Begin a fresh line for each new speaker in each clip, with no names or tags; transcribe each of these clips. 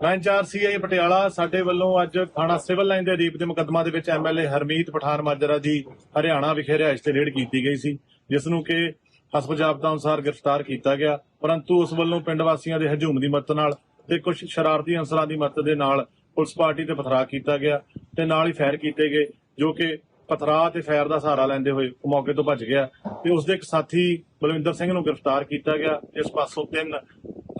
Line 4 CI Patiala, ਸਾਡੇ ਵੱਲੋਂ ਅੱਜ ਥਾਣਾ ਸਿਵਲ ਲਾਈਨ ਦੇ ਰੀਪ ਦੇ ਮੁਕੱਦਮਾ ਦੇ ਵਿੱਚ ਐਮਐਲਏ ਹਰਮੀਤ ਪਠਾਨ ਮਾਜਰਾ ਜੀ ਹਰਿਆਣਾ ਵਿਖੇ ਰਿਹਾਇਸ਼ ਤੇ ਰੇਡ ਕੀਤੀ ਗਈ ਸੀ, ਜਿਸ ਨੂੰ ਕਿ ਹਸਪ ਅਨੁਸਾਰ ਗ੍ਰਿਫਤਾਰ ਕੀਤਾ ਗਿਆ, ਪਰੰਤੂ ਉਸ ਵੱਲੋਂ ਪਿੰਡ ਵਾਸੀਆਂ ਦੇ ਹਜੂਮ ਦੀ ਮਦਦ ਨਾਲ ਤੇ ਕੁਝ ਸ਼ਰਾਰਤੀ ਅੰਸਰਾਂ ਦੀ ਮਦਦ ਦੇ ਨਾਲ ਪੁਲਿਸ ਪਾਰਟੀ ਤੇ ਪਥਰਾ ਕੀਤਾ ਗਿਆ ਤੇ ਨਾਲ ਹੀ ਫਾਇਰ ਕੀਤੇ ਗਏ, ਜੋ ਕਿ ਪਥਰਾ ਤੇ ਫਾਇਰ ਦਾ ਸਹਾਰਾ ਲੈਂਦੇ ਹੋਏ ਮੌਕੇ ਤੋਂ ਭੱਜ ਗਿਆ ਤੇ ਉਸ ਦੇ ਇੱਕ ਸਾਥੀ ਬਲਵਿੰਦਰ ਸਿੰਘ ਨੂੰ ਗ੍ਰਿਫਤਾਰ ਕੀਤਾ ਗਿਆ, ਇਸ ਪਾਸੋਂ ਤਿੰਨ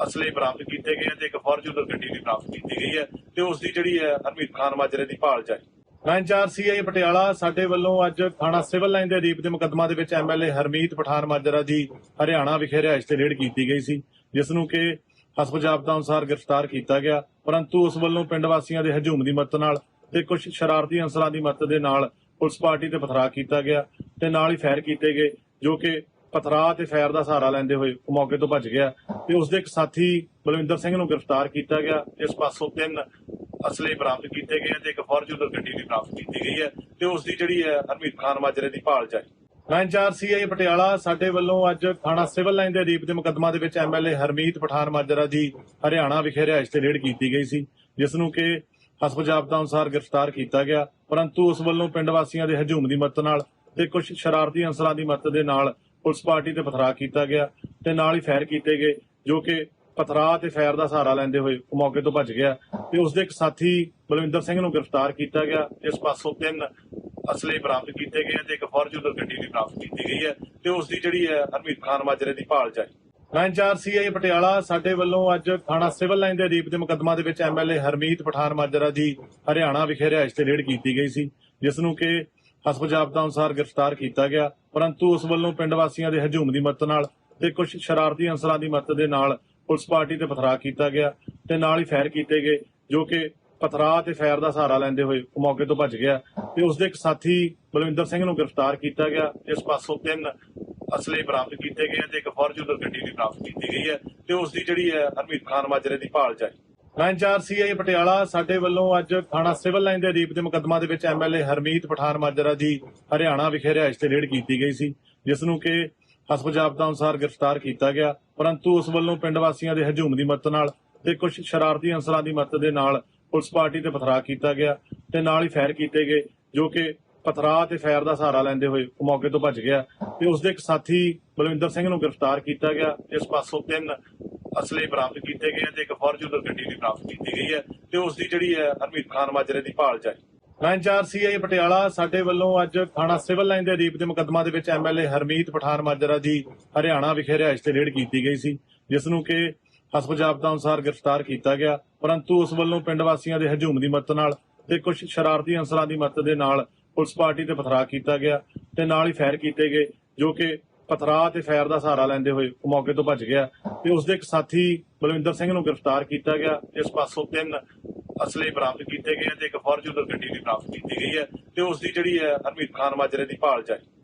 ਅਸਲੇ ਬਰਾਮਦ ਕੀਤੇ ਗਏ ਤੇ ਇੱਕ ਫੋਰਚੂਨਰ ਗੱਡੀ ਵੀ ਬਰਾਮਦ ਕੀਤੀ ਗਈ ਹੈ ਤੇ ਉਸ ਦੀ ਜਿਹੜੀ ਹੈ ਹਰਮੀਤ ਖਾਨ ਮਾਜਰੇ ਦੀ ਭਾਲ ਚ ਲਾਈਨ 4 ਸੀਆਈ ਪਟਿਆਲਾ, ਸਾਡੇ ਵੱਲੋਂ ਅੱਜ ਥਾਣਾ ਸਿਵਲ ਲਾਈਨ ਦੇ ਰੀਪ ਦੇ ਮੁਕੱਦਮਾ ਦੇ ਵਿੱਚ ਐਮਐਲਏ ਹਰਮੀਤ ਪਠਾਨ ਮਾਜਰਾ ਜੀ ਹਰਿਆਣਾ ਵਿਖੇ ਰਿਹਾਇਸ਼ ਤੇ ਰੇਡ ਕੀਤੀ ਗਈ ਸੀ, ਜਿਸ ਨੂੰ ਕਿ ਹਸਪ ਅਨੁਸਾਰ ਗ੍ਰਿਫਤਾਰ ਕੀਤਾ ਗਿਆ, ਪਰੰਤੂ ਉਸ ਵੱਲੋਂ ਪਿੰਡ ਵਾਸੀਆਂ ਦੇ ਹਜੂਮ ਦੀ ਮਦਦ ਨਾਲ ਤੇ ਕੁਝ ਸ਼ਰਾਰਤੀ ਅਨਸਰਾਂ ਦੀ ਮਦਦ ਦੇ ਨਾਲ ਪੁਲਿਸ ਪਾਰਟੀ ਤੇ ਪਥਰਾ ਕੀਤਾ ਗਿਆ ਤੇ ਨਾਲ ਹੀ ਫਾਇਰ ਕੀਤੇ ਗਏ, ਜੋ ਕਿ ਪਥਰਾ ਤੇ ਫਾਇਰ ਦਾ ਸਹਾਰਾ ਲੈਂਦੇ ਹੋਏ ਉਹ ਮੌਕੇ ਤੋਂ ਭੱਜ ਗਿਆ ਤੇ ਉਸ ਦੇ ਇੱਕ ਸਾਥੀ ਬਲਵਿੰਦਰ ਸਿੰਘ ਨੂੰ ਗ੍ਰਿਫਤਾਰ ਕੀਤਾ ਗਿਆ। ਇਸ ਪਾਸੋਂ ਤਿੰਨ ਅਸਲੇ ਬਰਾਮਦ ਕੀਤੇ ਗਏ ਤੇ ਇੱਕ ਫੋਰਚੂਨਰ ਗੱਡੀ ਵੀ ਬਰਾਮਦ ਕੀਤੀ ਗਈ ਹੈ ਤੇ ਉਸ ਦੀ ਜਿਹੜੀ ਹੈ ਹਰਮੀਤ ਖਾਨ ਮਾਜਰੇ ਦੀ ਭਾਲ ਚ ਲਾਈਨ 4 ਸੀਆਈ ਪਟਿਆਲਾ, ਸਾਡੇ ਵੱਲੋਂ ਅੱਜ ਥਾਣਾ ਸਿਵਲ ਲਾਈਨ ਦੇ ਰੀਪ ਦੇ ਮੁਕੱਦਮਾ ਦੇ ਵਿੱਚ ਐਮਐਲਏ ਹਰਮੀਤ ਪਠਾਨ ਮਾਜਰਾ ਜੀ ਹਰਿਆਣਾ ਵਿਖੇ ਰਿਹਾਇਸ਼ ਤੇ ਰੇਡ ਕੀਤੀ ਗਈ ਸੀ, ਜਿਸ ਨੂੰ ਕਿ ਹਸਪ ਜਾਬਤਾ ਅਨੁਸਾਰ ਗ੍ਰਿਫਤਾਰ ਕੀਤਾ ਗਿਆ, ਪਰੰਤੂ ਉਸ ਵੱਲੋਂ ਪਿੰਡ ਵਾਸੀਆਂ ਦੇ ਹਜੂਮ ਦੀ ਮਦਦ ਨਾਲ ਤੇ ਕੁਝ ਸ਼ਰਾਰਤੀ ਅਨਸਰਾਂ ਦੀ ਮਦਦ ਦੇ ਨਾਲ ਪੁਲਿਸ ਪਾਰਟੀ ਤੇ ਪਥਰਾ ਕੀਤਾ ਗਿਆ ਤੇ ਨਾਲ ਹੀ ਫਾਇਰ ਕੀਤੇ ਗਏ, ਜੋ ਕਿ ਪਥਰਾ ਤੇ ਫਾਇਰ ਦਾ ਸਹਾਰਾ ਲੈਂਦੇ ਹੋਏ ਉਹ ਮੌਕੇ ਤੋਂ ਭੱਜ ਗਿਆ ਤੇ ਉਸ ਦੇ ਇੱਕ ਸਾਥੀ ਬਲਵਿੰਦਰ ਸਿੰਘ ਨੂੰ ਗ੍ਰਿਫਤਾਰ ਕੀਤਾ ਗਿਆ। ਇਸ ਪਾਸੋਂ ਤਿੰਨ ਅਸਲੇ ਬਰਾਮਦ ਕੀਤੇ ਗਏ ਤੇ ਇੱਕ ਫੋਰਚੂਨਰ ਗੱਡੀ ਵੀ ਬਰਾਮਦ ਕੀਤੀ ਗਈ ਹੈ ਤੇ ਉਸ ਦੀ ਜਿਹੜੀ ਹੈ ਹਰਮੀਤ ਖਾਨ ਮਾਜਰੇ ਦੀ ਭਾਲ ਚ ਹੈ ਲਾਈਨ 4 ਸੀਆਈ ਪਟਿਆਲਾ ਸਾਡੇ ਵੱਲੋਂ ਅੱਜ ਥਾਣਾ ਸਿਵਲ ਲਾਈਨ ਦੇ ਰੀਪ ਦੇ ਮੁਕੱਦਮਾ ਦੇ ਵਿੱਚ ਐਮਐਲਏ ਹਰਮੀਤ ਪਠਾਨ ਮਾਜਰਾ ਦੀ ਹਰਿਆਣਾ ਵਿਖੇ ਰਿਹਾਇਸ਼ ਤੇ ਰੇਡ ਕੀਤੀ ਗਈ ਸੀ, ਜਿਸ ਨੂੰ ਕਿ ਹਸਪ ਅਨੁਸਾਰ ਗ੍ਰਿਫਤਾਰ ਕੀਤਾ ਗਿਆ, ਪਰੰਤੂ ਉਸ ਵੱਲੋਂ ਪਿੰਡ ਵਾਸੀਆਂ ਦੇ ਹਜੂਮ ਦੀ ਮਦਦ ਨਾਲ ਤੇ ਕੁਝ ਸ਼ਰਾਰਤੀ ਅੰਸਰਾਂ ਦੀ ਮਦਦ ਦੇ ਨਾਲ ਪੁਲਿਸ ਪਾਰਟੀ ਤੇ ਪਥਰਾ ਕੀਤਾ ਗਿਆ ਤੇ ਨਾਲ ਹੀ ਫਾਇਰ ਕੀਤੇ ਗਏ, ਜੋ ਕਿ ਪਥਰਾ ਤੇ ਫਾਇਰ ਦਾ ਸਹਾਰਾ ਲੈਂਦੇ ਹੋਏ ਮੌਕੇ ਤੋਂ ਭੱਜ ਗਿਆ ਤੇ ਉਸ ਦੇ ਇੱਕ ਸਾਥੀ ਬਲਵਿੰਦਰ ਸਿੰਘ ਨੂੰ ਗ੍ਰਿਫਤਾਰ ਕੀਤਾ ਗਿਆ। ਇਸ ਪਾਸੋਂ ਤਿੰਨ ਅਸਲੇ ਬਰਾਮਦ ਕੀਤੇ ਗਏ ਤੇ ਇੱਕ ਫੋਰਚੂਨਰ ਗੱਡੀ ਵੀ ਬਰਾਮਦ ਕੀਤੀ ਗਈ ਹੈ ਤੇ ਉਸ ਦੀ ਜਿਹੜੀ ਹੈ ਹਰਮੀਤ ਖਾਨ ਮਾਜਰੇ ਦੀ ਭਾਲ ਚ ਲਾਈਨ 4 ਸੀਆਈ ਪਟਿਆਲਾ ਸਾਡੇ ਵੱਲੋਂ ਅੱਜ ਥਾਣਾ ਸਿਵਲ ਲਾਈਨ ਦੇ ਰੀਪ ਦੇ ਮੁਕੱਦਮਾ ਦੇ ਵਿੱਚ ਐਮਐਲਏ ਹਰਮੀਤ ਪਠਾਨ ਮਾਜਰਾ ਜੀ ਹਰਿਆਣਾ ਵਿਖੇ ਰਿਹਾਇਸ਼ ਤੇ ਰੇਡ ਕੀਤੀ ਗਈ ਸੀ, ਜਿਸ ਨੂੰ ਕਿ ਹਸਪ ਅਨੁਸਾਰ ਗ੍ਰਿਫਤਾਰ ਕੀਤਾ ਗਿਆ, ਪਰੰਤੂ ਉਸ ਵੱਲੋਂ ਪਿੰਡ ਵਾਸੀਆਂ ਦੇ ਹਜੂਮ ਦੀ ਮਦਦ ਨਾਲ ਤੇ ਕੁਝ ਸ਼ਰਾਰਤੀ ਅਨਸਰਾਂ ਦੀ ਮਦਦ ਦੇ ਨਾਲ ਪੁਲਿਸ ਪਾਰਟੀ ਤੇ ਪਥਰਾ ਕੀਤਾ ਗਿਆ ਤੇ ਨਾਲ ਹੀ ਫਾਇਰ ਕੀਤੇ ਗਏ, ਜੋ ਕਿ ਪਥਰਾ ਤੇ ਫਾਇਰ ਦਾ ਸਹਾਰਾ ਲੈਂਦੇ ਹੋਏ ਮੌਕੇ ਤੋਂ ਭੱਜ ਗਿਆ ਤੇ ਉਸ ਦੇ ਇੱਕ ਸਾਥੀ ਬਲਵਿੰਦਰ ਸਿੰਘ ਨੂੰ ਗ੍ਰਿਫਤਾਰ ਕੀਤਾ ਗਿਆ, ਇਸ ਪਾਸੋਂ ਤਿੰਨ ਅਸਲੇ ਬਰਾਮਦ ਕੀਤੇ ਗਏ ਤੇ ਇੱਕ ਫੋਰਚੂਨਰ ਗੱਡੀ ਵੀ ਬਰਾਮਦ ਕੀਤੀ ਗਈ ਹੈ ਤੇ ਉਸ ਦੀ ਜਿਹੜੀ ਹੈ ਹਰਮੀਤ ਖਾਨ ਮਾਜਰੇ ਦੀ ਭਾਲ ਚ ਹੈ ਲਾਈਨ 4 ਸੀਆਈ ਪਟਿਆਲਾ, ਸਾਡੇ ਵੱਲੋਂ ਅੱਜ ਥਾਣਾ ਸਿਵਲ ਲਾਈਨ ਦੇ ਰੀਪ ਦੇ ਮੁਕੱਦਮਾ ਦੇ ਵਿੱਚ ਐਮਐਲਏ ਹਰਮੀਤ ਪਠਾਨ ਮਾਜਰਾ ਜੀ ਹਰਿਆਣਾ ਵਿਖੇ ਰਿਹਾਇਸ਼ ਤੇ ਰੇਡ ਕੀਤੀ ਗਈ ਸੀ, ਜਿਸ ਨੂੰ ਕਿ ਹਸਪ ਜਾਬਤਾ ਅਨੁਸਾਰ ਗ੍ਰਿਫਤਾਰ ਕੀਤਾ ਗਿਆ, ਪਰੰਤੂ ਉਸ ਵੱਲੋਂ ਪਿੰਡ ਵਾਸੀਆਂ ਦੇ ਹਜੂਮ ਦੀ ਮਦਦ ਨਾਲ ਤੇ ਕੁਝ ਸ਼ਰਾਰਤੀ ਅਨਸਰਾਂ ਦੀ ਮਦਦ ਦੇ ਨਾਲ ਪੁਲਿਸ ਪਾਰਟੀ ਤੇ ਪਥਰਾ ਕੀਤਾ ਗਿਆ ਤੇ ਨਾਲ ਹੀ ਫਾਇਰ ਕੀਤੇ ਗਏ, ਜੋ ਕਿ ਪਥਰਾ ਤੇ ਫਾਇਰ ਦਾ ਸਹਾਰਾ ਲੈਂਦੇ ਹੋਏ ਉਹ ਮੌਕੇ ਤੋਂ ਭੱਜ ਗਿਆ ਤੇ ਉਸ ਦੇ ਇੱਕ ਸਾਥੀ ਬਲਵਿੰਦਰ ਸਿੰਘ ਨੂੰ ਗ੍ਰਿਫਤਾਰ ਕੀਤਾ ਗਿਆ। ਇਸ ਪਾਸੋਂ ਤਿੰਨ ਅਸਲੇ ਬਰਾਮਦ ਕੀਤੇ ਗਏ ਤੇ ਇੱਕ ਫੋਰਚੂਨਰ ਗੱਡੀ ਵੀ ਬਰਾਮਦ ਕੀਤੀ ਗਈ ਹੈ ਤੇ ਉਸ ਦੀ ਜਿਹੜੀ ਹੈ ਹਰਮੀਤ ਖਾਨ ਮਾਜਰੇ ਦੀ ਭਾਲ ਚ